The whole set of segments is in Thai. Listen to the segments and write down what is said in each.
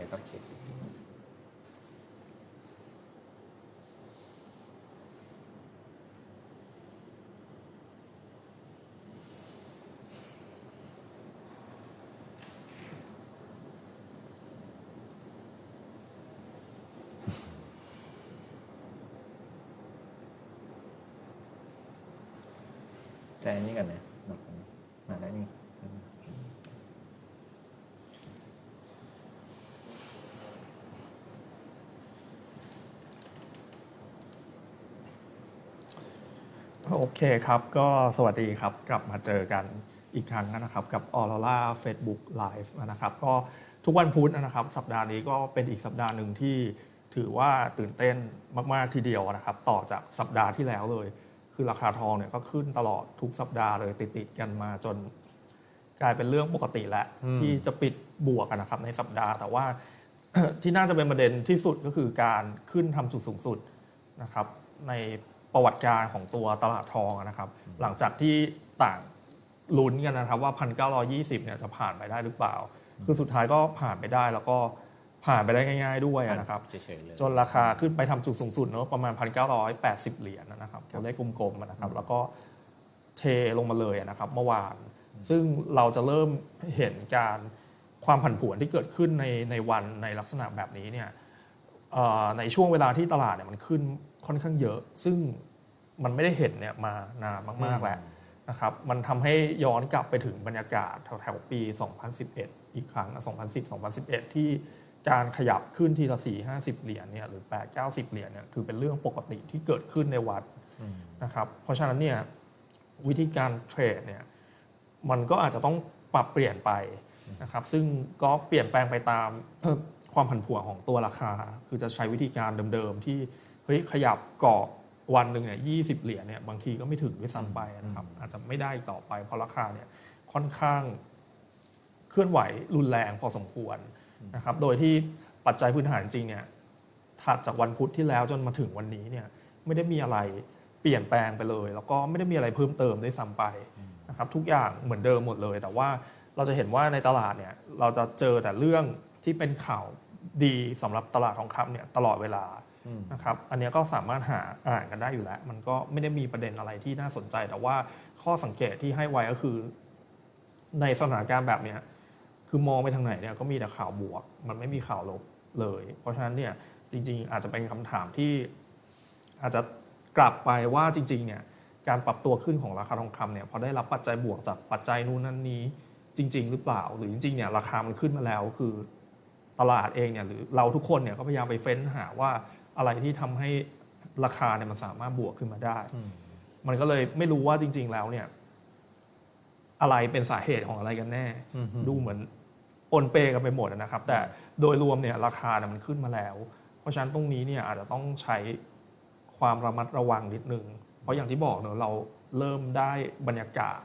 ดี๋ยวต้องเช็คแต่อันนี้กันนะมาแล้วนี่ โอเคครับ ก็สวัสดีครับ กลับมาเจอกันอีกครั้งนะครับ กับออร่า Facebook Live นะครับ ก็ทุกวันพุธนะครับ สัปดาห์นี้ก็เป็นอีกสัปดาห์หนึ่งที่ถือว่าตื่นเต้นมาก ๆ ทีเดียวนะครับ ต่อจากสัปดาห์ที่แล้วเลย คือราคาทองเนี่ยก็ขึ้นตลอดทุกสัปดาห์เลยติด ๆ กันมาจนกลายเป็นเรื่องปกติแล้วที่จะปิดบวกกันนะครับในสัปดาห์แต่ว่าที่น่าจะเป็นประเด็นที่สุดก็คือการขึ้นทำจุดสูงสุดนะครับใน ประวัติการของตัวตลาดทองนะครับ หลังจากที่ต่างลุ้นกันนะครับว่า 1,920 เนี่ยจะผ่านไปได้หรือเปล่า คือสุดท้ายก็ผ่านไปได้แล้วก็ผ่านไปได้ง่าย ๆ ด้วยนะครับเฉยๆเลยจนราคาขึ้นไปทำจุดสูงสุดเนอะประมาณ 1,980 เหรียญนะครับตัวเลขกลมๆนะครับ แล้วก็เทลงมาเลยนะครับ เมื่อวาน ซึ่งเราจะเริ่มเห็นการความผันผวนที่เกิดขึ้นในในวันในลักษณะแบบนี้เนี่ยเอ่อในช่วงเวลาที่ตลาดเนี่ยมันขึ้น ค่อนข้างเยอะ ซึ่งมันไม่ได้เห็นเนี่ยมานานมากๆแล้วนะครับมันทำให้ย้อนกลับไปถึงบรรยากาศแถวๆปี 2011 อีกครั้งนะ2010-2011 ที่การขยับขึ้นทีละ4 50 เหรียญเนี่ยหรือ 8 90 เหรียญเนี่ยคือเป็นเรื่องปกติที่เกิดขึ้นในวัดนะครับเพราะฉะนั้นเนี่ยวิธีการเทรดเนี่ยมันก็อาจจะต้องปรับเปลี่ยนไปนะครับซึ่งก็เปลี่ยนแปลงไปตามเอ่อความผันผวนของตัวราคา คือจะใช้วิธีการเดิมๆที่เฮ้ยขยับเกรอบวันหนึ่งเนี่ยยีเหรียญเนี่ยบางทีก็ไม่ถึงด้วยซ้ำไปนะครับอาจจะไม่ได้ต่อไปเพราะราคาเนี่ยค่อนข้างเคลื่อนไหวรุนแรงพอสมควรนะครับโดยที่ปัจจัยพื้นฐานจริงเนี่ยถัดจากวันพุธที่แล้วจนมาถึงวันนี้เนี่ยไม่ได้มีอะไรเปลี่ยนแปลงไปเลย แล้วก็ไม่ได้มีอะไรเพิ่มเติมด้วยซ้ำไปนะครับทุกอย่างเหมือนเดิมหมดเลย แต่ว่าเราจะเห็นว่าในตลาดเนี่ยเราจะเจอแต่เรื่องที่เป็นข่าวดีสำหรับตลาดทองคำเนี่ยตลอดเวลา นะครับ อันเนี้ยก็สามารถหาอ่านกันได้อยู่แล้ว มันก็ไม่ได้มีประเด็นอะไรที่น่าสนใจ แต่ว่าข้อสังเกตที่ให้ไว้ก็คือ ในสถานการณ์แบบเนี้ยคือมองไปทางไหนเนี่ยก็มีแต่ข่าวบวก มันไม่มีข่าวลบเลย เพราะฉะนั้นเนี่ยจริง ๆ อาจจะเป็นคำถามที่อาจจะกลับไปว่าจริง ๆ เนี่ยการปรับตัวขึ้นของราคาทองคำเนี่ยพอได้รับปัจจัยบวกจากปัจจัยนู้นนั่นนี้จริง ๆ หรือเปล่า หรือจริง ๆ เนี่ยราคามันขึ้นมาแล้วคือตลาดเองเนี่ยหรือเราทุกคนเนี่ยก็พยายามไปเฟ้นหาว่า อะไรที่ทำให้ราคาเนี่ยมันสามารถบวกขึ้นมาได้ มันก็เลยไม่รู้ว่าจริง ๆ แล้วเนี่ย อะไรเป็นสาเหตุของอะไรกันแน่ ดูเหมือนปนเปกันไปหมดนะครับ แต่โดยรวมเนี่ยราคาเนี่ยมันขึ้นมาแล้ว เพราะฉะนั้นตรงนี้เนี่ยอาจจะต้องใช้ความระมัดระวังนิดนึง เพราะอย่างที่บอกเนอะเราเริ่มได้บรรยากาศ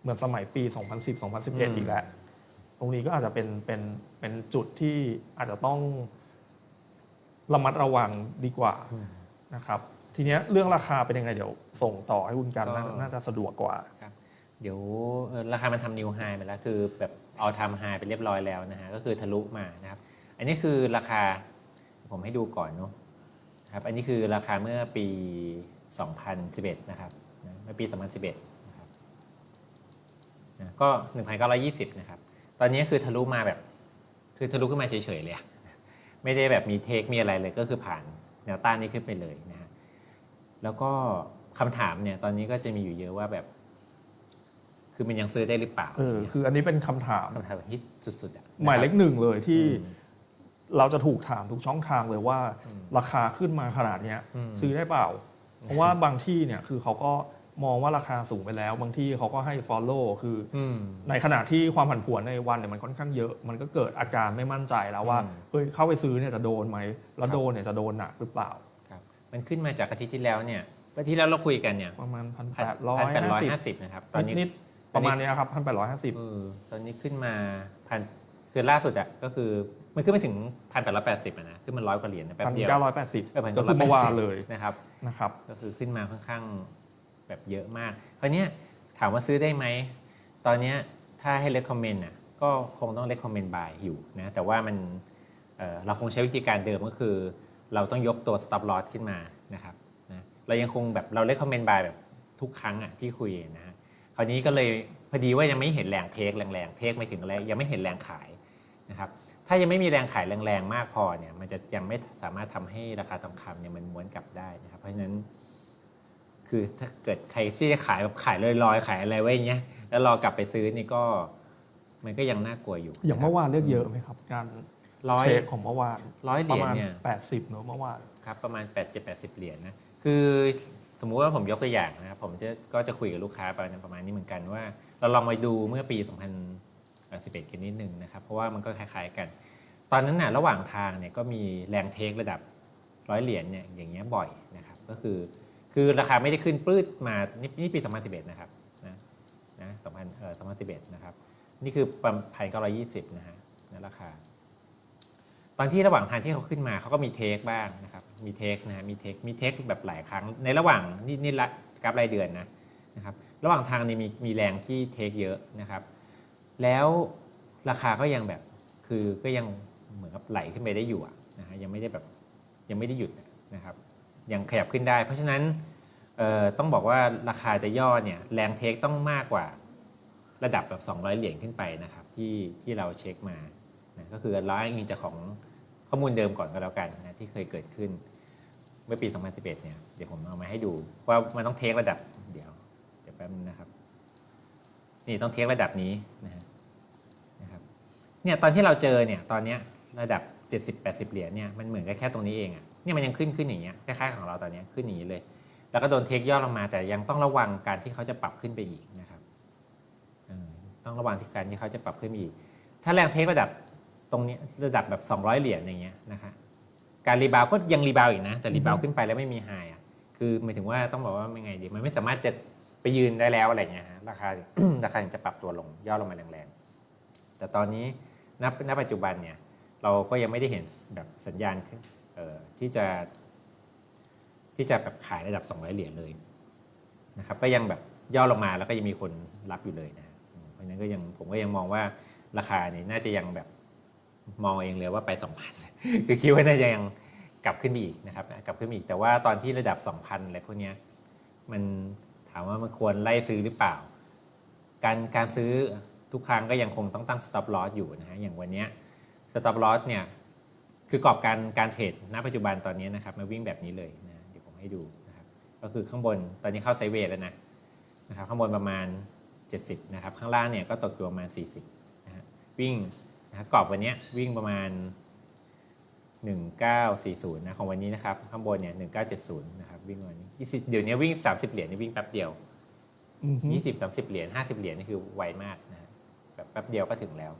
เหมือนสมัยปี 2010-2011 อีกแล้ว ตรงนี้ก็อาจจะเป็นเป็นเป็นจุดที่อาจจะต้อง ระมัดระวังดีกว่านะครับ ทีเนี้ยเรื่องราคาเป็นยังไงเดี๋ยวส่งต่อให้คุณกันน่าก็ น่าจะสะดวกกว่าครับเดี๋ยวเอ่อราคามันทำนิวไฮไปแล้วคือแบบเอาทำไฮไปเรียบร้อยแล้วนะฮะก็คือทะลุมานะครับ อันนี้คือราคาผมให้ดูก่อนเนาะครับอันนี้คือราคาเมื่อปี 2011 นะครับนะเมื่อปี 2011นะครับนะก็ 1,920 นะครับ ตอนนี้คือทะลุมาแบบ คือทะลุขึ้นมาเฉยๆเลยอะ ไม่ได้แบบมีเทคมีอะไรเลยก็คือผ่านแนวต้านนี้ขึ้นไปเลยนะฮะแล้วก็คำถามเนี่ยตอนนี้ก็จะมีอยู่เยอะว่าแบบ คือมันยังซื้อได้หรือเปล่าเออคืออันนี้เป็นคำถามคำถามฮิตสุดๆอะหมายเลนะขครับหนึ่งเลยที่เราจะถูกถามทุกช่องทางเลยว่า ราคาขึ้นมาขนาดเนี้ยซื้อได้เปล่า เพราะว่าบางที่เนี่ยคือเขาก็ มองว่าราคาสูงไปแล้ว บางที่เขาก็ให้ follow คืออืมในขณะที่ความผันผวนในวันเนี่ยมันค่อนข้างเยอะ มันก็เกิดอาการไม่มั่นใจแล้วว่าอืมเฮ้ยเข้าไปซื้อเนี่ยจะโดนไหมแล้วครับโดนเนี่ยจะโดนหนักหรือเปล่าครับมันขึ้นมาจากอาทิตย์ที่แล้วเนี่ยอาทิตย์ที่แล้วเราคุยกันเนี่ยประมาณพันพัแปดร้อยนแปดร้อยห้าห้าสิสิบบนะครับตอนนี้นิดๆประมาณเนี้ยครับพันแปดร้อยห้าสิบเออตอนนี้ขึ้นมาพันคือล่าสุดอะก็คือมันขึ้นไปถึงพันแปดร้อยแปดสิบนะขึ้นมาร้อยกว่าเหรียญนะแป๊บพันเดียวเก้าร้อยแปดสิบเออ1,980ก็คือเมื่อวานเลยนะครับนะครับ ก็คือขึ้นมาค่อนข้าง แบบเยอะมากคราวเนี้ยถามว่าซื้อได้ไหม ตอนเนี้ยถ้าให้ recommend น่ะก็คงต้อง recommend buy อยู่นะแต่ว่ามันเเราคงใช้วิธีการเดิมก็คือ เราต้องยกตัว stop loss ขึ้นมานะครับนะเรายังคงแบบเราเล c คอมเมนต์บายแบบทุกครั้งอะที่คุยนะคราวนี้ก็เลยพอดีว่ายังไม่เห็นแรงเทคแรงๆเทคไม่ถึงแรงยังไม่เห็นแรงขายนะครับถ้ายังไม่มีแรงขายแรงๆมากพอเนี่ยมันจะยังไม่สามารถทำให้ราคาทองคำเนี่ยมันม้วนกลับได้นะครับเพราะฉะนั้น คือถ้าเกิดใครที่จะขายแบบขายลอยๆ ขายอะไรไว้อย่างเงี้ยแล้วรอกลับไปซื้อนี่ก็มันก็ยังน่ากลัวอยู่อย่างเมื่อวานเรียกเยอะไหมครับ การร้อยเทรดของเมื่อวานร้อยเหปรีระยญมาณเนี่ย80เนอะเมื่อวานครับประมาณ8 7 80เหรียญนะคือสมมุติว่าผมยกตัวอย่างนะครับผมจะก็จะคุยกับลูกค้าประมาณประมาณนี้เหมือนกันว่า เราลองมาดูเมื่อปี 2011 กันนิดนึงนะครับ เพราะว่ามันก็คล้ายๆกัน ตอนนั้นน่ะระหว่างทางเนี่ยก็มีแรงเทคระดับร้อยเหรียญเนี่ยอย่างเงี้ยบ่อยนะครับก็คือ คือราคาไม่ได้ขึ้นปื้ดมานี่นี่ปี 2011 นะครับนะนะ2000เอ่อ2011 นะครับ นี่คือประมาณ1,920 นะฮะนะราคา ตอนที่ระหว่างทางที่เขาขึ้นมาเขาก็มีเทคบ้างนะครับ มีเทคนะมีเทค มีเทคแบบหลายครั้ง ในระหว่างนี่นี่ละกราฟรายเดือนนะนะครับ ระหว่างทางนี่มีมีแรงที่เทคเยอะนะครับ แล้วราคาก็ยังแบบ คือก็ยังเหมือนกับไหลขึ้นไปได้อยู่อะนะฮะ ยังไม่ได้แบบ ยังไม่ได้หยุดนะครับ ยังขยับขึ้นได้ เพราะฉะนั้นต้องบอกว่าราคาจะย่อเนี่ยแรงเทคต้องมากกว่าระดับแบบ 200 เหรียญขึ้นไปนะครับที่ที่เราเช็คมานะก็คือราอ้างอิงจากของข้อมูลเดิมก่อนก็แล้วกันนะที่เคยเกิดขึ้นเมื่อปี 2011 เนี่ยเดี๋ยวผมเอามาให้ดูว่ามันต้องเทคระดับเดี๋ยวเดี๋ยวแป๊บนึงนะครับ นี่ต้องเทคระดับนี้นะฮะนะครับเนี่ยตอนที่เราเจอเนี่ยตอนเนี้ยระดับ 70-80 เหรียญเนี่ยมันเหมือนกับแค่ตรงนี้เองอะ เนี่ยมันยังขึ้นขึ้นอย่างเงี้ยคล้ายๆของเราตอนนี้ขึ้นอย่างนี้เลย แล้วก็โดนเทคย่อลงมาแต่ยังต้องระวังการที่เขาจะปรับขึ้นไปอีกนะครับต้องระวังที่การที่เขาจะปรับขึ้นอีก ถ้าแรงเทคระดับตรงนี้ระดับแบบ 200 เหรียญอย่างเงี้ยนะคะการรีบาวก็ยังรีบาวอีกนะ แต่รีบาวขึ้นไปแล้วไม่มีไฮอะคือหมายถึงว่าต้องบอกว่าไม่ไงดีมันไม่สามารถจะไปยืนได้แล้วอะไรเงี้ยฮะราคาราคาถึงจะปรับตัวลงย่อลงมาแรงๆแต่ตอนนี้ณณปัจจุบันเนี่ยเราก็ยังไม่ได้เห็นแบบสัญญาณ ที่จะที่จะแบบขายระดับ 200 เหรียญเลยนะครับก็ยังแบบย่อลงมาแล้วก็ยังมีคนรับอยู่เลยนะเพราะฉะนั้นก็ยังผมก็ยังมองว่าราคาเนี่ยน่าจะยังแบบมองเองเลยว่าไป 2,000 คือคิดว่าน่าจะยังกลับขึ้นมาอีกนะครับกลับขึ้นมาอีกแต่ว่าตอนที่ระดับ 2,000 อะไรพวกนี้มันถามว่ามันควรไล่ซื้อหรือเปล่า การการซื้อทุกครั้งก็ยังคงต้องตั้ง stop loss อยู่นะฮะอย่างวันนี้ย stop loss เนี่ย คือกรอบการการเทรดณปัจจุบันตอนนี้นะครับมาวิ่งแบบนี้เลยนะเดี๋ยวผมให้ดูนะครับก็คือข้างบนตอนนี้เข้าไซด์เวย์แล้วนะนะครับข้างบนประมาณ 70นะครับข้างล่างเนี่ยก็ตกอยู่ประมาณ 40นะฮะวิ่งนะครับกรอบวันเนี้ยวิ่งประมาณ 1940นะของวันนี้นะครับข้างบนเนี่ย1970นะครับวิ่งวันนี้20เดี๋ยวนี้วิ่ง 30 เหรียญนี่วิ่งแป๊บเดียวอือฮึ20 30 เหรียญ50 เหรียญนี่คือไวมากนะฮะแบบแป๊บเดียวก็ถึงแล้ว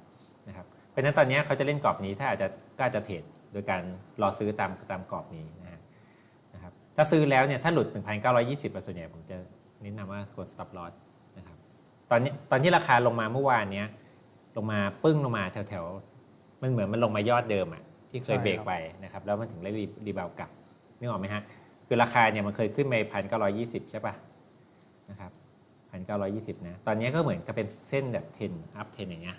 นะครับ เพราะฉะนั้นตอนนี้เขาจะเล่นกรอบนี้ถ้าอาจจะก็อาจจะเทรดโดยการรอซื้อตามตามกรอบนี้นะฮะนะครับถ้าซื้อแล้วเนี่ยถ้าหลุด 1,920ส่วนใหญ่ผมจะแนะนำว่าควร stop loss นะครับตอนนี้ตอนที่ราคาลงมาเมื่อวานเนี้ยลงมาปึ้งลงมาแถวๆ มันเหมือนมันลงมายอดเดิมอะที่เคยเบรกไปนะครับแล้วมันถึงได้รีรีบาวกลับนึกออกไหมฮะคือราคาเนี่ยมันเคยขึ้นไปพันเก้าร้อยี่สิบใช่ปะนะครับพันเก้าร้อยี่สิบนะตอนนี้ก็เหมือนกับเป็นเส้นแบบเทนอัพเทนอย่างเงี้ย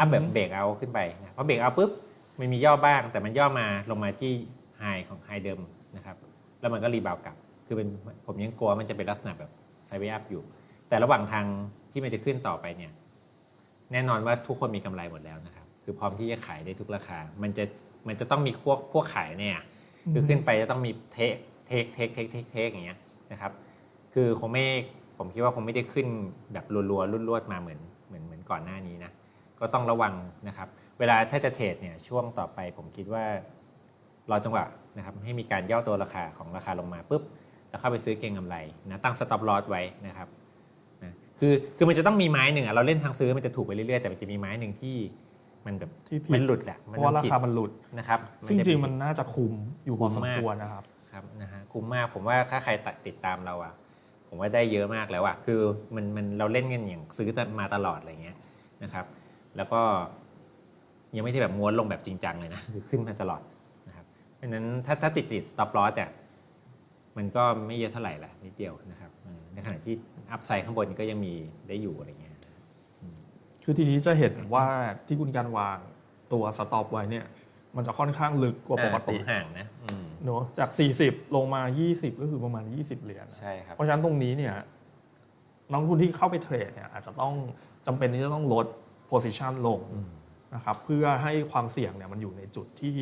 อัพแบบเบรกเอาขึ้นไปนะพอเบรกเอาปุ๊บมันมีย่อบ้าง แต่มันย่อมาลงมาที่ไฮของไฮเดิมนะครับแล้วมันก็รีบาวกลับ คือเป็นผมยังกลัวมันจะเป็นลักษณะแบบไซเวอัพอยู่ แต่ระหว่างทางที่มันจะขึ้นต่อไปเนี่ยแน่นอนว่าทุกคนมีกำไรหมดแล้วนะครับ คือพร้อมที่จะขายได้ทุกราคา มันจะมันจะต้องมีพวกพวกขายเนี่ยคือขึ้นไปจะต้องมีเทคเทคเทคเทคเทคเทคอย่างเงี้ยนะครับคือคงไม่ผมคิดว่าคงไม่ได้ขึ้นแบบรัวๆรุ่นรวดมาเหมือนเหมือนเหมือนก่อนหน้านี้นะ ก็ต้องระวังนะครับ เวลาถ้าจะเทรดเนี่ยช่วงต่อไปผมคิดว่ารอจังหวะนะครับให้มีการย่อตัวราคาของราคาลงมาปุ๊บแล้วเข้าไปซื้อเก็งกำไรนะตั้งสต็อปลอสไว้นะครับนะคือคือมันจะต้องมีไม้หนึ่งอะเราเล่นทางซื้อมันจะถูกไปเรื่อยๆ แต่มันจะมีไม้หนึ่งที่มันแบบที่ผิมัดนหลุดแหละเพมันราะว่าราผิดคามันหลุดนะครับซึ่งจจะริงๆมันน่าจะคุมอยู่พอคุสมมมากควรนะครับครับนะฮะคุ้มมากผมว่าถ้าใครติดตามเราอะผมว่าได้เยอะมากแล้วอะคือมันมันเราเล่นกันอย่างซื้อมาตลอดอะไรเงี้ยนะครับ แล้วก็ยังไม่ได้แบบม้วนลงแบบจริงจังเลยนะ คือขึ้นมาตลอดนะครับเพราะฉะนั้นถ้าถ้าติดติด stop loss เนี่ยมันก็ไม่เยอะเท่าไหร่ละนิดเดียวนะครับเออในขณะที่อัพไซด์ข้างบนก็ยังมีได้อยู่อะไรเงี้ยคือทีนี้จะเห็นว่าที่คุณการวางตัวสต็อปไว้เนี่ย มันจะค่อนข้างลึกกว่าปกอ่าผมติห่างนะอืมเนอะจาก 40 ลงมา 20 ก็คือประมาณ 20 เหรียญใช่ครับเพราะฉะนั้นตรงนี้เนี่ยนักลงทุนที่เข้าไปเทรดเนี่ยอาจจะต้องจำเป็นที่จะต้องลด position ลงนะครับเพื่อให้ความเสี่ยงเนี่ยมันอยู่ในจุดที่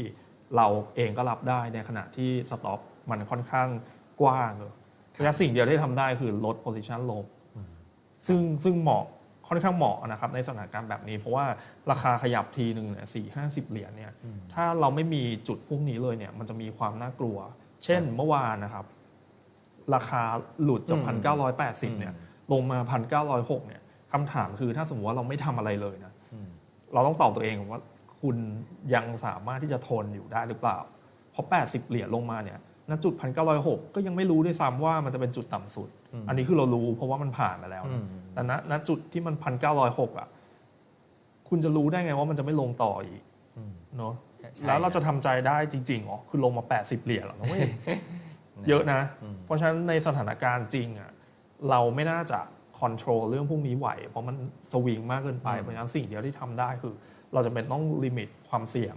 เราเองก็รับได้ในขณะที่สต็อปมันค่อนข้างกว้างเลยเพราะฉะนั้นสิ่งเดียวที่ทำได้คือลด position ลง ซึ่งซึ่งเหมาะค่อนข้างเหมาะนะครับในสถานการณ์แบบนี้ เพราะว่าราคาขยับทีหนึ่งเนี่ยสี่ห้าสิบเหรียญเนี่ยถ้าเราไม่มีจุดพวกนี้เลยเนี่ยมันจะมีความน่ากลัว เช่นเมื่อวานนะครับ ราคาหลุดจากอืมพันเก้าร้อยแปดสิบเนี่ยลงมาพันเก้าร้อยหกเนี่ย คำถามคือถ้าสมมติว่าเราไม่ทำอะไรเลยนะอืมเราต้องตอบตัวเองว่าคุณยังสามารถที่จะทนอยู่ได้หรือเปล่า เพราะ 80 เหรียญลงมาเนี่ยณจุด1,906ก็ยังไม่รู้ด้วยซ้ำว่ามันจะเป็นจุดต่ำสุด อันนี้คือเรารู้เพราะว่ามันผ่านมาแล้วอืนะมแต่ณณจุดที่มัน1,906อะคุณจะรู้ได้ไงว่ามันจะไม่ลงต่ออีกอืมเนาะใช่ใช่ แล้วเราจะทำใจได้จริงๆเหรอคือลงมา 80 เหรียญเหรอเว้ย เยอะนะอืมเพราะฉะนั้นในสถานการณ์จริงอะเราไม่น่าจะ คอนโทรลเรื่องพวกนี้ไหว เพราะมันสวิงมากเกินไป เพราะฉะนั้นสิ่งเดียวที่ทำได้คือ เราจะเป็นต้องลิมิตความเสี่ยง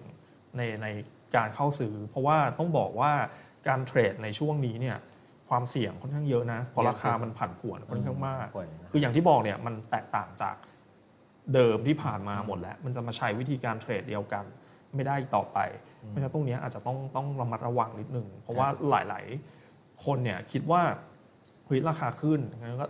ในในการเข้าซื้อ เพราะว่าต้องบอกว่าการเทรดในช่วงนี้เนี่ยความเสี่ยงค่อนข้างเยอะนะเพราะราคามันผันผวนค่อนข้างมากผลนะคืออย่างที่บอกเนี่ยมันแตกต่างจากเดิมที่ผ่านมาหมดแล้ว มันจะมาใช้วิธีการเทรดเดียวกันไม่ได้อีกต่อไป เพราะฉะนั้นตรงเนี้ยอาจจะต้องต้องระมัดระวังนิดนึง เพราะว่าหลาย ๆ คนเนี่ยคิดว่าเฮ้ยราคาขึ้นงั้นก็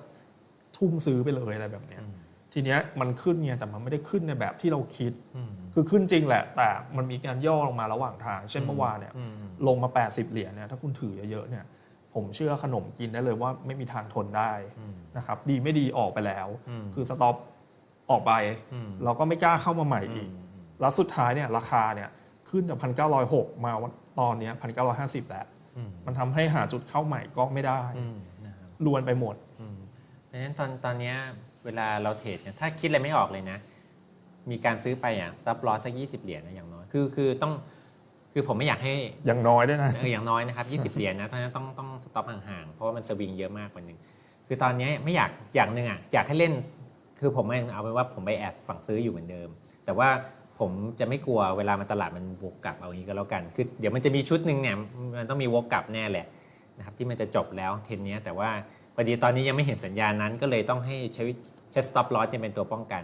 ทุ่มซื้อไปเลยอะไรแบบเนี้ยอืมทีเนี้ยมันขึ้นเนี่ยแต่มันไม่ได้ขึ้นในแบบที่เราคิดอืมคือขึ้นจริงแหละ แต่มันมีการย่อลงมาระหว่างทาง เช่นเมื่อวานเนี่ยอืมลงมา 80 เหรียญเนี่ยถ้าคุณถือเยอะๆเนี่ยผมเชื่อขนมกินได้เลยว่าไม่มีทางทนได้อืมนะครับดีไม่ดีออกไปแล้วอืมคือสต็อปออกไปอืมเราก็ไม่กล้าเข้ามาใหม่อีกอืมแล้วสุดท้ายเนี่ยราคาเนี่ยขึ้นจาก1,906มาวันตอนเนี้ย1,950แล้วอืมมันทำให้หาจุดเข้าใหม่ก็ไม่ได้อืมนะครับลวนไปหมด อืมเพราะฉะนั้นตอนตอนเนี้ยเวลาเราเทรดเนี่ยถ้าคิดอะไรไม่ออกเลยนะ มีการซื้อไปอะ stop loss สักยี่สิบเหรียญนะอย่างน้อยคือคือต้องคือผมไม่อยากให้อย่างน้อยด้วยนะเอออย่างน้อยนะครับยี่สิบเหรียญนะเพราะฉะนั้นต้องต้องสต็อปห่างๆ เพราะว่ามันสวิงเยอะมากกว่านึงคือตอนเนี้ยไม่อยากอย่างหนึ่งอะอยากให้เล่น คือผมไม่เอาเป็นว่าผมไปแอดฝั่งซื้ออยู่เหมือนเดิม แต่ว่าผมจะไม่กลัวเวลามันตลาดมันวกกลับเอาอย่างนี้ก็แล้วกัน คือเดี๋ยวมันจะมีชุดหนึ่งเนี่ยมันต้องมีวกกลับแน่แหละนะครับที่มันจะจบแล้วเทรนเนี้ยแต่ว่า พอดีตอนนี้ยังไม่เห็นสัญญาณนั้น ก็เลยต้องให้ใช้ใช้ stop loss เนี่ยเป็นตัวป้องกัน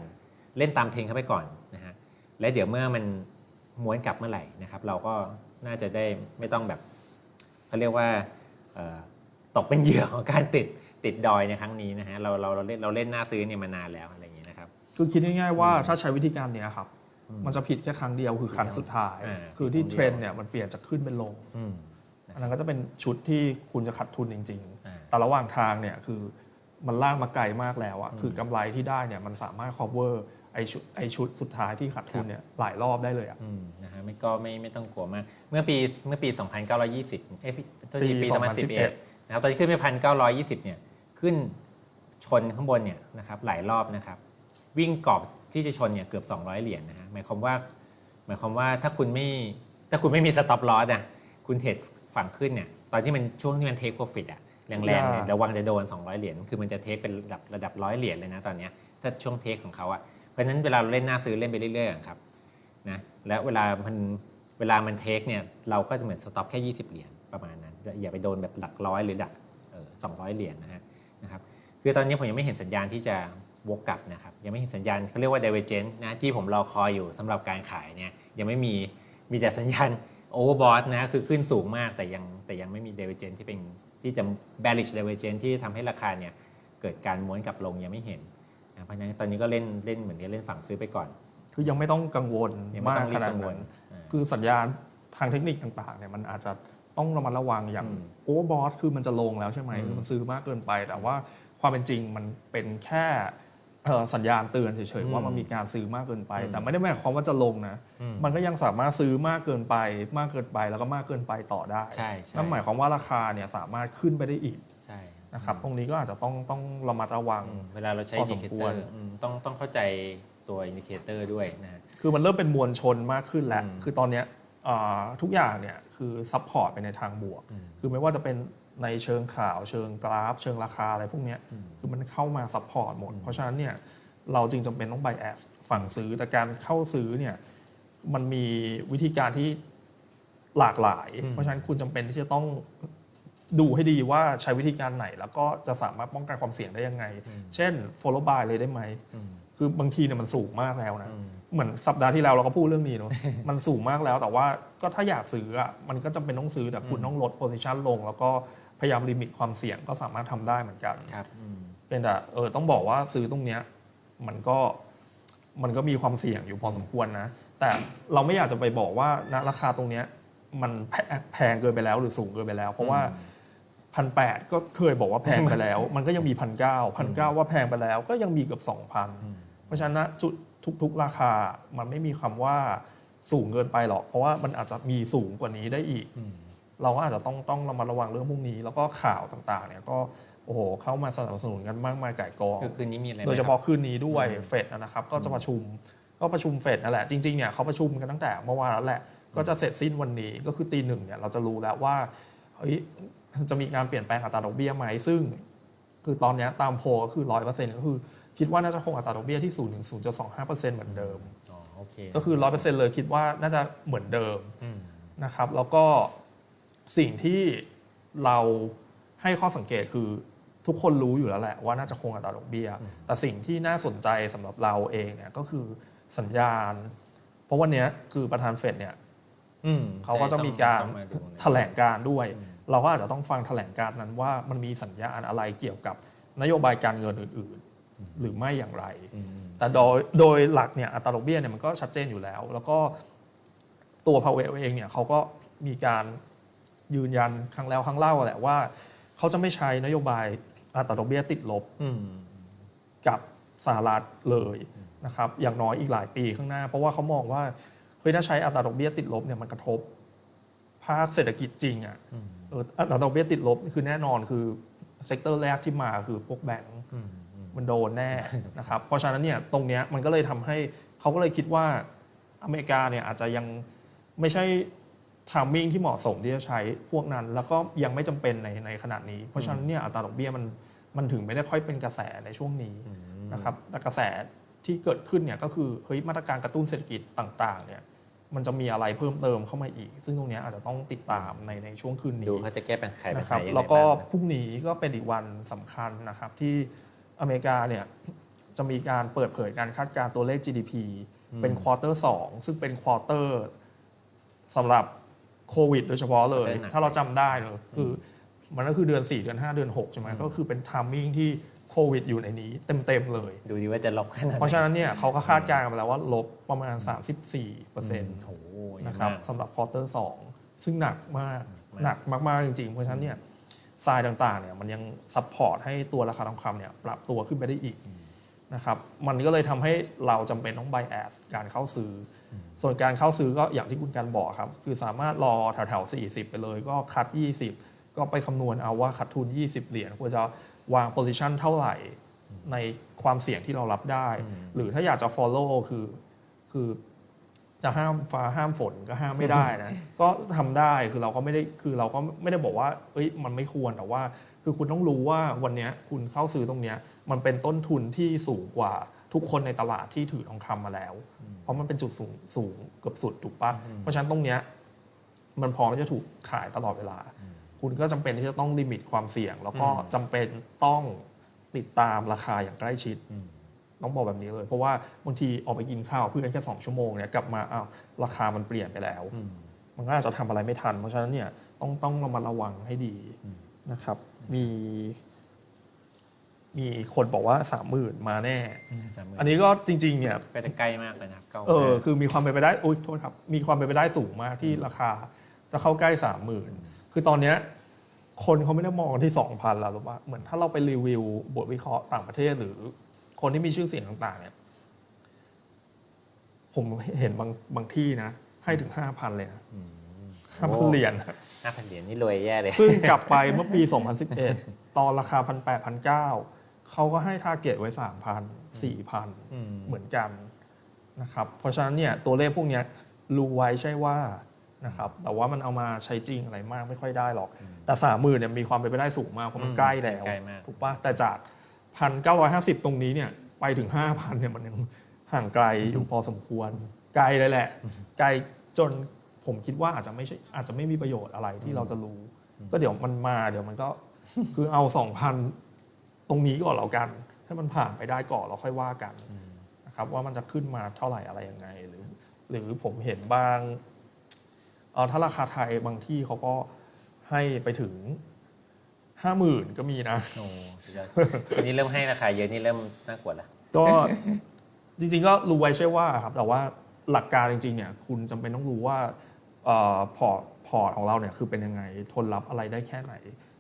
เล่นตามเทรนเข้าไปก่อนนะฮะและเดี๋ยวเมื่อมันม้วนกลับเมื่อไหร่นะครับ เราก็น่าจะได้ไม่ต้องแบบเขาเรียกว่าเอ่อตกเป็นเหยื่อของการติดติดดอยในครั้งนี้นะฮะเราเราเราเล่นเราเล่นหน้าซื้อเนี่ยมานานแล้วอะไรอย่างเงี้ยนะครับคือคิดง่ายๆว่าถ้าใช้วิธีการเนี้ยครับมันจะผิดแค่ครั้งเดียวคือครั้งสุดท้ายอ่าคือที่ครั้งเดียวเทรนด์เนี่ยมันเปลี่ยนจากขึ้นเป็นลงอืมอันนั้นก็จะเป็นชุดที่คุณจะขาดทุนจริงอ่าๆ แต่ระหว่างทางเนี่ยคือมันล่างมาไกลมากแล้วอะคือกำไรที่ได้เนี่ยมันสามารถ cover ไอชุดไอชุดสุดท้ายที่ขาดทุนเนี่ยหลายรอบได้เลยอะอืมนะฮะไม่ก็ไม่ไม่ต้องกลัวมาก เมื่อปีเมื่อปี 2920 เอ้ยพี่โทษทีปีปี2011 2011นะครับตอนที่ขึ้นไป1,920เนี่ยขึ้นชนข้างบนเนี่ยนะครับหลายรอบนะครับ วิ่งกรอบที่จะชนเนี่ยเกือบ 200 เหรียญนะฮะหมายความว่า หมายความว่าถ้าคุณไม่ถ้าคุณไม่มีสต็อปลอสนะคุณเทรดฝั่งขึ้นเนี่ยตอนที่มันช่วงที่มันเทคโปรฟิตอะ แรงๆเนี่ยระวังจะโดน 200 เหรียญคือมันจะเทคเป็นระดับระดับร้อยเหรียญเลยนะตอนเนี้ยถ้าช่วงเทคของเขาอะเพราะฉะนั้นเวลาเราเล่นหน้าซื้อเล่นไปเรื่อยๆอะครับนะแล้วเวลามันเวลามันเทคเนี่ยเราก็จะเหมือนสต็อปแค่ 20 เหรียญประมาณนั้นจะอย่าไปโดนแบบหลักร้อยหรือหลักสองร้อยเหรียญนะฮะนะครับคือตอนนี้ผมยังไม่เห็นสัญญาณที่จะวกกลับนะครับยังไม่เห็นสัญญาณเขาเรียกว่า divergence นะที่ผมรอคอยอยู่สำหรับการขายเนี่ยยังไม่มีมีแต่สัญญาณ overbought นะคือขึ้นสูงมากแต่ยังแต่ยังไม่มี divergence ที่เป็น ที่จะ bearish divergence ที่ทำให้ราคาเนี่ยเกิดการม้วนกลับลงยังไม่เห็นนะเพราะฉะนั้นตอนนี้ก็เล่นเล่นเหมือนกับเล่นฝั่งซื้อไปก่อน คือยังไม่ต้องกังวลยังไม่มาต้กองรีขบนาดกังวนั้ลนอ่าคือสัญญาณทางเทคนิคต่างๆเนี่ยมันอาจจะต้องระมัดระวังอย่างอืมโอเวอร์บอทคือมันจะลงแล้วใช่ไหมอืมมันซื้อมากเกินไป แต่ว่าความเป็นจริงมันเป็นแค่เอ่อ สัญญาณเตือนเฉยๆว่ามันมีการซื้อมากเกินไป แต่ไม่ได้หมายความว่าจะลงนะอืมมันก็ยังสามารถซื้อมากเกินไป มากเกินไปแล้วก็มากเกินไปต่อได้ใช่ใช่นั่นหมายความว่าราคาเนี่ยสามารถขึ้นไปได้อีกใช่นะครับตรงนี้ก็อาจจะต้องต้องระมัดระวังอืมเวลาเราใช้พอิอนสดิมเคคเตวอรร์ต้องต้องเข้าใจตัวอินดิเคเตอร์ด้วยนะฮะคือมันเริ่มเป็นมวลชนมากขึ้นแล้วอืมคือตอนเนี้ยอ่าทุกอย่างเนี่ยคือซัพพอร์ตไปในทางบวกอืมคือไม่ว่าจะเป็น ในเชิงข่าวเชิงกราฟ เชิงราคาอะไรพวกเนี้ยอืมคือมันเข้ามาซัพพอร์ตหมด เพราะฉะนั้นเนี่ยเราจึงจำเป็นต้องไบแอสฝั่งซื้อแต่การเข้าซื้อเนี่ยมันมีวิธีการที่หลากหลายอืมเพราะฉะนั้นคุณจำเป็นที่จะต้องดูให้ดีว่าใช้วิธีการไหน แล้วก็จะสามารถป้องกันความเสี่ยงได้ยังไง เช่น follow by เลยได้ไหมอืมคือบางทีเนี่ยมันสูงมากแล้วนะอืมเหมือนสัปดาห์ที่แล้วเราก็พูดเรื่องนี้เนาะ มันสูงมากแล้วแต่ว่าก็ถ้าอยากซื้ออะมันก็จำเป็นต้องซื้อแต่คุณต้องลด position ลง แล้วก็ พยายามลิมิตความเสี่ยงก็สามารถทำได้เหมือนกัน ครับอืมเป็นแต่เออต้องบอกว่าซื้อตรงเนี้ยมันก็มันก็มีความเสี่ยงอยู่พอสมควรนะ แต่เราไม่อยากจะไปบอกว่าณราคาตรงเนี้ยมันแพแพงเกินไปแล้วหรือสูงเกินไปแล้ว เพราะว่าพันแปดก็เคยบอกว่าแพงไปแล้ว มันก็ยังมีพันเก้าพันเก้าว่าแพงไปแล้ว ก็ยังมีเกือบสองพันเพราะฉะนั้นณจุดทุกๆ ราคามันไม่มีคำว่าสูงเกินไปหรอก เพราะว่ามันอาจจะมีสูงกว่านี้ได้อีก อืม เราก็อาจจะต้องต้องระมัดระวังเรื่องพวกนี้ แล้วก็ข่าวต่างๆเนี่ยก็โอ้โหเข้ามาสนับสนุนกันมากมายก่ายกองคือคืนนี้มีอะไรไหมโดยเฉครัพาะบคืนนี้ด้วยเฟดนะครับก็จะประชุมก็ประชุมเฟดนั่นแหละจริงๆเนี่ยเขาประชุมกันตั้งแต่เมื่อวานแล้วแหละก็จะเสร็จสิ้นวันนี้ก็คือตีหนึ่งเนี่ยเราจะรู้แล้วว่าเฮ้ยจะมีการเปลี่ยนแปลงอัตราดอกเบี้ยไหมซึ่ง คือตอนเนี้ยตามโพลก็คือร้อยเปอร์เซ็นต์ก็คือคิดว่าน่าจะคงอัตราดอกเบี้ยที่ศูนย์ถึงศูนย์จุดสองห้าเปอร์เซ็นต์เหมือนเดิมอ๋อโอเคก็คือร้อยเปอร์เซ็นต์เลยคิดว่าน่าจะเหมือนเดิมมนะครับแล้วก็ สิ่งที่เราให้ข้อสังเกตคือทุกคนรู้อยู่แล้วแหละว่าน่าจะคงอัตราดอกเบี้ย แต่สิ่งที่น่าสนใจสำหรับเราเองเนี่ยก็คือสัญญาณ เพราะวันเนี้ยคือประธานเฟดเนี่ยอืมเขาก็จะใช่มีการต้องมดูนะแถลงการด้วย เราก็อาจจะต้องฟังแถลงการนั้นว่ามันมีสัญญาณอะไรเกี่ยวกับนโยบายการเงินอื่น ๆ หรือไม่อย่างไรอืมแต่โดยโดยหลักเนี่ยอัตราดอกเบี้ยเนี่ยมันก็ชัดเจนอยู่แล้ว แล้วก็ตัวพาวเวลเองเนี่ยเขาก็มีการ ยืนยันครั้งแล้วครั้งเล่าแหละว่า เขาจะไม่ใช้นโยบายอัตราดอกเบี้ยติดลบกับสหรัฐเลยนะครับอย่างน้อยอีกหลายปีข้างหน้า เพราะว่าเขามองว่าเฮ้ยถ้าใช้อัตราดอกเบี้ยติดลบเนี่ยมันกระทบ ภาคเศรษฐกิจจริงอะอัตราดอกเบี้ยติดลบคือแน่นอนคือเซกเตอร์แรกที่มาคือพวกแบงก์มันโดนแน่นะครับเพราะฉะนั้นเนี่ยตรงเนี้ยมันก็เลยทำให้เขาก็เลยคิดว่าอเมริกาเนี่ยอาจจะยังไม่ใช่ ทามมิ่งที่เหมาะสมที่จะใช้พวกนั้น แล้วก็ยังไม่จำเป็นในในขนาดนี้ เพราะฉะนั้นเนี่ยอัตราดอกเบี้ยมันมันถึงไม่ได้ค่อยเป็นกระแสในช่วงนี้นะครับแต่กระแสที่เกิดขึ้นเนี่ยก็คือเฮ้ยมาตรการกระตุ้นเศรษฐกิจต่างๆเนี่ยมันจะมีอะไรเพิ่มเติมเข้ามาอีก ซึ่งตรงเนี้ยอาจจะต้องติดตามในในช่วงคืนนี้ดูเขาจะแก้ปัญหาปัญนะครับหายังไงแล้วก็บ้างนะพรุ่งนี้ก็เป็นอีกวันสำคัญนะครับที่อเมริกาเนี่ยจะมีการเปิดเผยการคาดการณ์ตัวเลข GDP เป็นควอเตอร์สองซึ่งเป็นควอเตอร์สำหรับ โควิด โดยเฉพาะเลยควอเตอร์หนักถ้าเราจำได้เนอะคือมันก็คือเดือน 4 เดือน 5 เดือน 6 ใช่ไหมก็คือเป็นทามมิ่งที่โควิดอยู่ในนี้เต็ม ๆ เลย ดูดีว่าจะลบขนาดไหนเพราะฉะนั้นเนี่ยเขาก็คาดการณ์กันมาแล้วว่าลบประมาณ 34%โอ้โหเยอะนะครับมากสำหรับควอเตอร์สองซึ่งหนักมากมากหนักมากๆจริง ๆ เพราะฉะนั้นเนี่ยทรายต่างๆเนี่ยมันยังซัพพอร์ตให้ตัวราคาทองคำเนี่ยปรับตัวขึ้นไปได้อีกนะครับมันก็เลยทำให้เราจำเป็นต้อง buy as การเข้าซื้ออ ส่วนการเข้าซื้อก็อย่างที่คุณการบอกครับ คือสามารถรอแถวๆ 40 ไปเลยก็คัด 20 ก็ไปคำนวณเอาว่าขาดทุน 20 เหรียญควรจะวาง position เท่าไหร่ในความเสี่ยงที่เรารับได้ หรือถ้าอยากจะ follow คือคือจะห้ามฟ้าห้ามฝนก็ห้ามไม่ได้นะ ก็ทำได้คือเราก็ไม่ได้คือเราก็ไม่ได้บอกว่า เอ้ยมันไม่ควรแต่ว่า คือคุณต้องรู้ว่าวันเนี้ยคุณเข้าซื้อตรงเนี้ยมันเป็นต้นทุนที่สูงกว่า ทุกคนในตลาดที่ถือทองคำมาแล้ว เพราะมันเป็นจุดสูงสูงเกือบสุดถูกปะเพราะฉะนั้นตรงเนี้ยมันพร้อมที่จะถูกขายตลอดเวลา คุณก็จำเป็นที่จะต้องลิมิตความเสี่ยง แล้วก็จำเป็นต้องติดตามราคาอย่างใกล้ชิดต้องบอกแบบนี้เลย เพราะว่าบางทีออกไปกินข้าวเพื่อนแค่สองชั่วโมงเนี่ยกลับมาอ้าวราคามันเปลี่ยนไปแล้ว มันก็อาจจะทำอะไรไม่ทัน เพราะฉะนั้นเนี่ยต้องต้องระมัดระวังให้ดีนะครับ มี มีคนบอกว่าสามหมื่นมาแน่สามหมื่นอันนี้ก็จริงๆเนี่ยไปแต่ใกล้มากเลยนะครับเก้าเออคือมีความเป็นไปได้อุ้ยโทษครับ มีความเป็นไปได้สูงมากที่ราคาจะเข้าใกล้สามหมื่นคือตอนเนี้ยคนเขาไม่ได้มองที่สองพันแล้วหรือว่าเหมือนถ้าเราไปรีวิวบทวิเคราะห์ต่างประเทศหรือคนที่มีชื่อเสียงต่างๆเนี่ยผมเห็นบางบางที่นะ ให้ถึงห้าพันเลยนะห้าพันเหรียญห้าพันเหรียญนี่รวยแย่เลย ซึ่งกลับไปเมื่อปี 2011 ตอนราคาพันแปดพันเก้า เขาก็ให้ทาร์เก็ตไว้สามพันสี่พันอืมเหมือนกันนะครับเพราะฉะนั้นเนี่ยตัวเลขพวกเนี้ยรู้ไว้ใช่ว่านะครับแต่ว่ามันเอามาใช้จริงอะไรมากไม่ค่อยได้หรอก แต่สามหมื่นเนี่ยมีความเป็นไปได้สูงมากเพราะมันใกล้แล้วใกล้มาก ถูกปะแต่จากพันเก้าร้อยห้าสิบตรงนี้เนี่ยไปถึงห้าพันเนี่ยมันยังห่างไกลอยู่พอสมควรไกลเลยแหละไกลจนผมคิดว่าอาจจะไม่ใช่อาจจะไม่มีประโยชน์อะไรที่เราจะรู้ ก็เดี๋ยวมันมาเดี๋ยวมันก็ คือเอาสองพัน ตรงนี้ก่อนแล้วกันให้มันผ่านไปได้ก่อนเราค่อยว่ากันนะครับว่ามันจะขึ้นมาเท่าไหร่อะไรยังไง หรือ หรือผมเห็นบางเออถ้าราคาไทยบางที่เขาก็ให้ไปถึงห้าหมื่นก็มีนะโอ้สุดยอดทีนี้เริ่มให้ราคาเยอะนี่เริ่มน่ากลัวละก็จริงๆก็รู้ไว้ใช่ว่าครับแต่ว่าหลักการจริงๆเนี่ยคุณจำเป็นต้องรู้ว่าเอ่อพอร์ตพอร์ตของเราเนี่ยคือเป็นยังไงทนรับอะไรได้แค่ไหน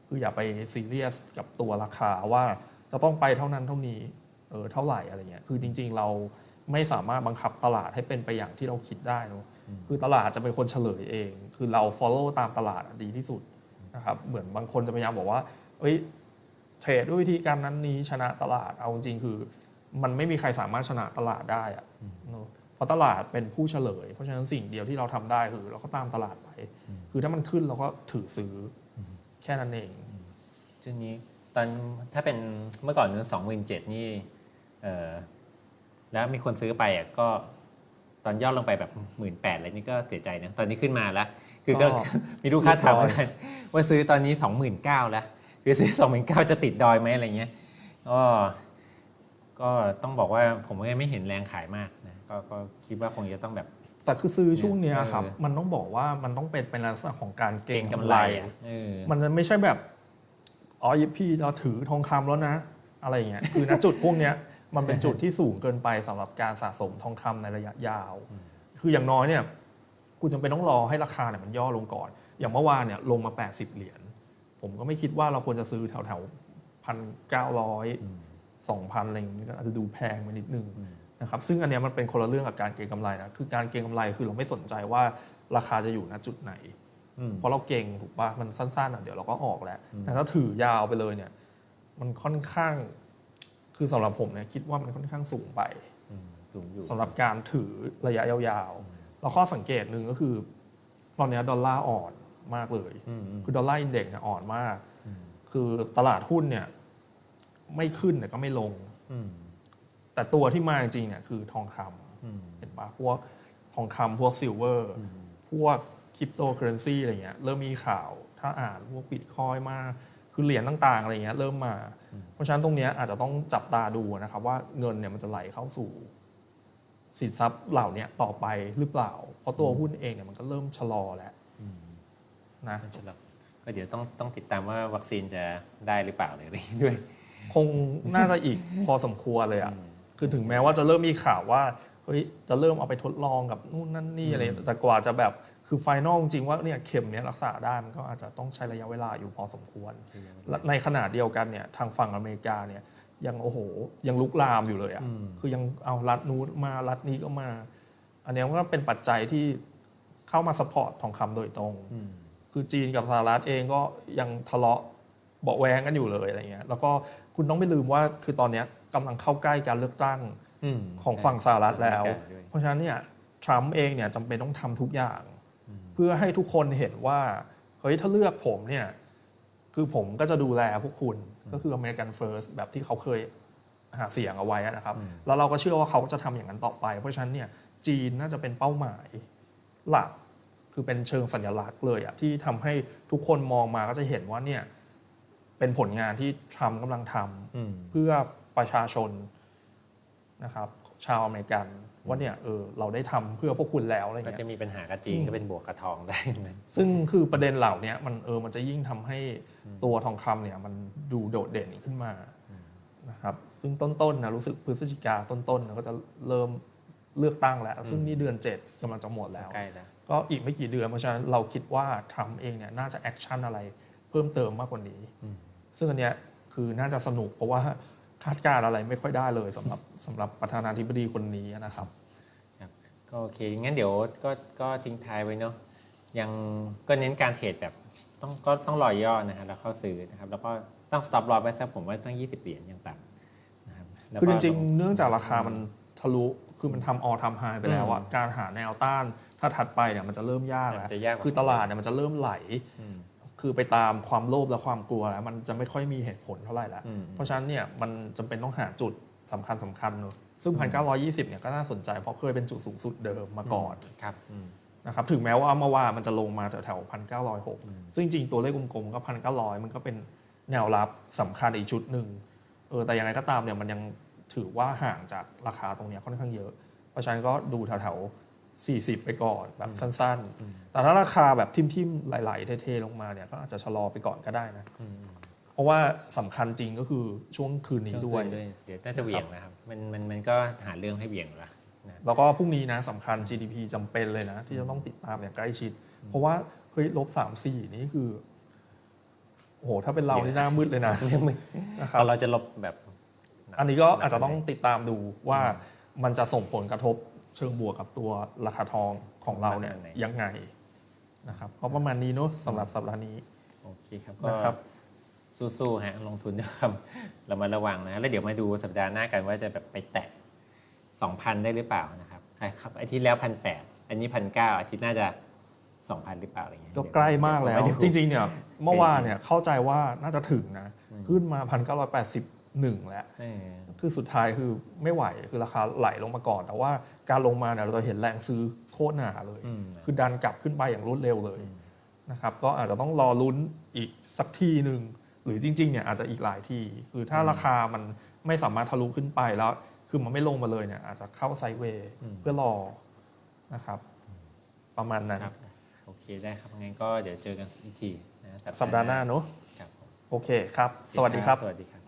คืออย่าไปซีเรียสกับตัวราคาว่าจะต้องไปเท่านั้นเท่านี้เออเท่าไหร่อะไรเงี้ยคือจริง ๆ เราไม่สามารถบังคับตลาดให้เป็นไปอย่างที่เราคิดได้เนอะคือตลาดจะเป็นคนเฉลยเอง คือเรา follow ตามตลาดอะดีที่สุดนะครับเหมือนบางคนจะพยายามบอกว่าเอ้ยเทรดด้วยวิธีการนั้นนี้ชนะตลาดเอาจริงๆคือ มันไม่มีใครสามารถชนะตลาดได้อะเนอะเพราะตลาดเป็นผู้เฉลย เพราะฉะนั้นสิ่งเดียวที่เราทำได้คือเราก็ตามตลาดไป คือถ้ามันขึ้นเราก็ถือซื้ออ แค่นั้นเองช่วงนี้ตอนถ้าเป็นเมื่อก่อนนั้นสองหมื่นเจ็ดนี่เออแล้วมีคนซื้อไปอะก็ตอนย่อลงไปแบบหมื่นแปดอะไรนี่ก็เสียใจนะตอนนี้ขึ้นมาแล้วคือก็ก็มีลูกค้าถามเรีว่ายบร้อยว่าซื้อตอนนี้สองหมื่นเก้าแล้วคือซื้อสองหมื่นเก้าจะติดดอยไหมอะไรเงี้ยก็ก็ต้องบอกว่าผมก็ยังไม่เห็นแรงขายมากนะก็ก็คิดว่าคงจะต้องแบบ แต่คือซื้อช่วงเนี้ยครับ เออ มันต้องบอกว่ามันต้องเป็นเป็นลักษณะของการเก็เก่งงกำกำไรไร อะอะเออ มันไม่ใช่แบบอ๋อพี่จะถือทองคำแล้วนะ อะไรอย่างเงี้ยคือณ จุดพวกเนี้ยมันเป็นจุดที่สูงเกินไปสำหรับการสะสมทองคำในระยะยาว คืออย่างน้อยเนี่ยคุณจำเป็นต้องรอให้ราคาเนี่ยมันย่อลงก่อน อย่างเมื่อวานเนี่ยลงมา 80 เหรียญผมก็ไม่คิดว่าเราควรจะซื้อแถวแถวพันเก้าร้อยสองพันอะไรอย่างเงี้ยก็อาจจะดูแพงไปนิดนึง นะครับซึ่งอันเนี้ยมันเป็นคนละเรื่องกับการเก็งกำไรนะคือการเก็งกำไรคือเราไม่สนใจว่าราคาจะอยู่ณจุดไหนอืมเพราะเราเก่งถูกปะมันสั้นๆอะเดี๋ยวเราก็ออกแล้วแต่ถ้าถือยาวไปเลยเนี่ย มันค่อนข้างคือสำหรับผมเนี่ยคิดว่ามันค่อนข้างสูงไปอืมสูงอยู่สำหรับการถือระยะยาวๆแล้วข้อสังเกตหนึ่งก็คือ ตอนเนี้ยดอลลาร์อ่อนมากเลยอืมอืมคือดอลลาร์อินเด็กซ์เนี่ยอ่อนมาก คือตลาดหุ้นเนี่ย ไม่ขึ้นแต่ก็ไม่ลงอืม แต่ตัวที่มาจริงๆเนี่ยคือทองคำอืมเห็นปะพวกทองคำพวกซิลเวอร์พวกคริปโตเคอเรนซีอะไรเงี้ยเริ่มมีข่าวถ้าอ่านพวกบิตคอยมาคือเหรียญต่างๆอะไรเงี้ยเริ่มมา เพราะฉะนั้นตรงเนี้ยอาจจะต้องจับตาดูนะครับว่าเงินเนี่ยมันจะไหลเข้าสู่สินทรัพย์เหล่าเนี้ยต่อไปหรือเปล่า เพราะตัวหุ้นเองเนี่ยมันก็เริ่มชะลอแล้วนะนั่นสำหรับก็เดี๋ยวต้องต้องติดตามว่าวัคซีนจะได้หรือเปล่าอะไรอย่างนี้ด้วย คงน่าจะอีกพอสมควรเลยอะ คือถึงแม้ว่าจะเริ่มมีข่าวว่าเฮ้ยจะเริ่มเอาไปทดลองกับนู่นนั่นนี่อะไรแต่กว่าจะแบบคือไฟนอลจริงๆว่าเนี่ยเข็มเนี้ยรักษาได้มันก็อาจจะต้องใช้ระยะเวลาอยู่พอสมควรและในขณะเดียวกันเนี่ยทางฝั่งอเมริกาเนี่ยยังโอ้โหยังลุกลามอยู่เลยอะ่ะคือยังเอารัฐนู้นมารัฐนี้ก็มา อันเนี้ยมันก็เป็นปัจจัยที่เข้ามาสปอร์ตทองคำโดยตรง คือจีนกับสหรัฐเองก็ยังทะเลาะ เบาะแวงกันอยู่เลยอะไรเงี้ยแล้วก็คุณต้องไม่ลืมว่าคือตอนเนี้ยกำลังเข้าใกล้การเลือกตั้งมของฝั่งสหรัฐแล้วใช่ด้วยเพราะฉะนั้นเนี่ยทรัมป์เองเนี่ยจำเป็นต้องทำทุกอย่าง เพื่อให้ทุกคนเห็นว่าเฮ้ยถ้าเลือกผมเนี่ยคือผมก็จะดูแลพวกคุณก็คืออเมริกันเฟิร์สแบบที่เขาเคยหาเสียงเอาไว้นะครับ แล้วเราก็เชื่อว่าเขาจะทำอย่างนั้นต่อไป เพราะฉะนั้นเนี่ยจีนน่าจะเป็นเป้าหมายหลักคือเป็นเชิงสัญลักษณ์เลยอะที่ทำให้ทุกคนมองมาก็จะเห็นว่าเนี่ย เป็นผลงานที่ทรัมป์กำลังทำอืมเพื่อประชาชนนะครับชาวอเมริกันว่าเนี่ยเออเราได้ทำเพื่อพวกคุณแล้วอะไรก็เงี้ยจะมีปัญหากับจีนก็เป็นบวกกับทองได้เหมือนกันซึ่งคือประเด็นเหล่านี้มันเออมันจะยิ่งทำให้ตัวทองคำเนี่ยมันดูโดดเด่นขึ้นมานะครับซึ่งต้นๆนะรู้สึกพฤศจิกาต้นๆนะก็จะเริ่มเลือกตั้งแล้ว ซึ่งนี่เดือน 7กำลังจะหมดแล้วใกล้แล้วก็อีกไม่กี่เดือนเพราะฉะนั้นเราคิดว่าทรัมป์เองเนี่ยน่าจะแอคชั่นอะไรเพิ่มเติมมากกว่านี้ ซึ่งอันเนี้ยคือน่าจะสนุกเพราะว่าคาดการณ์อะไรไม่ค่อยได้เลยสำหรับสำหรับประธานาธิบดีคนนี้นะครับครับก็โอเคงั้นเดี๋ยวก็ก็ทิ้งท้ายไว้เนาะยังก็เน้นการเทรดแบบต้องก็ต้องรอย่อนะฮะแล้วเข้าซื้อนะครับแล้วก็ต้อง stop loss ไว้สักผมว่าตั้ง 20 เหรียญอย่างต่ำนะครับแล้วก็คือจริงๆ เนื่องจากราคามันทะลุคือมันทำออทำไฮไปแล้วอะอืมการหาแนวต้านถ้าถัดไปเนี่ยมันจะเริ่มยากแล้วมันจะยากกว่าคือตลาดเนี่ยมันจะเริ่มไหลอืม คือไปตามความโลภและความกลัวแล้วมันจะไม่ค่อยมีเหตุผลเท่าไหร่แล้วอืมเพราะฉะนั้นเนี่ยมันจำเป็นต้องหาจุดสำคัญสำคัญเนอะซึ่ง 1,920 เนี่ยก็น่าสนใจเพราะเคยเป็นจุดสูงสุดเดิมมาก่อนครับอืมนะครับถึงแม้ว่าเมื่อวานมันจะลงมาแถวๆ1,906 ซึ่งจริงๆตัวเลขกลมๆก็ 1,900 มันก็เป็นแนวรับสำคัญอีกชุดหนึ่งเออแต่ยังไงก็ตามเนี่ยมันยังถือว่าห่างจากราคาตรงเนี้ยค่อนข้างเยอะ เพราะฉะนั้นก็ดูแถวๆ 40 ไปก่อนแบบสั้นๆ แต่ถ้าราคาแบบทิมๆ ไหลๆ เทๆลงมาเนี่ยก็อาจจะชะลอไปก่อนก็ได้นะอืมเพราะว่าสำคัญจริงก็คือช่วงคืนนี้ด้วยช่งคืนเดี๋ยวน่าจะเหวี่ยงนะครับ มันมันมันก็หาเรื่องให้เหวี่ยงอยู่แล้วนะแล้วก็พรุ่งนี้นะสำคัญ GDP จำเป็นเลยนะ ที่จะต้องติดตามอย่างใกล้ชิด เพราะว่าเฮ้ยลบสามสี่นี่คือโอ้โหถ้าเป็นเราที่หน้ามืดเลยนะนะคพรับอเราจะลบแบบ อันนี้ก็อาจจะต้องติดตามดูว่ามันจะส่งผลกระทบ เชิงบวกกับตัวราคาทองของเราเนี่ยยังไงนะครับก็ประมาณนี้เนอะสำหรับสัปดาห์นี้โอเคครับก็นะครับสู้ๆฮะลงทุนด้วยครับเรามาระวังนะ แล้วเดี๋ยวมาดูสัปดาห์หน้ากันว่าจะแบบไปแตะ2,000 ได้หรือเปล่านะครับใช่ครับอาทิตย์แล้วพันแปดอันนี้พันเก้าอาทิตย์หน่าจะ 2,000 หรือเปล่าอะไรเงี้ยก็ใกล้มากแล้วเดี๋ยจริง ๆ เนี่ยเมื่อวานเนี่ยเข้าใจว่าน่าจะถึงนะ ขึ้นมา 1,981 แล้วเออคือสุดท้ายคือไม่ไหวคือราคาไหลลงมาก่อน แต่ว่า การลงมาเนี่ยเราจะเห็นแรงซื้อโคตรหนาเลยอืมคือดันกลับขึ้นไปอย่างรวดเร็วเลยนะครับก็อาจจะต้องรอลุ้นอีกสักทีหนึ่งหรือจริงๆเนี่ยอาจจะอีกหลายที่ คือถ้าราคามันไม่สามารถทะลุขึ้นไปแล้ว คือมันไม่ลงมาเลยเนี่ยอาจจะเข้าไซด์เวย์เพื่อรอนะครับ ประมาณนั้นครับโอเคได้ครับงั้นก็เดี๋ยวเจอกันอีกทีนะสัปดาห์หน้าเนอะครับผมโอเคครับ สวัสดีครับสวัสดีครับ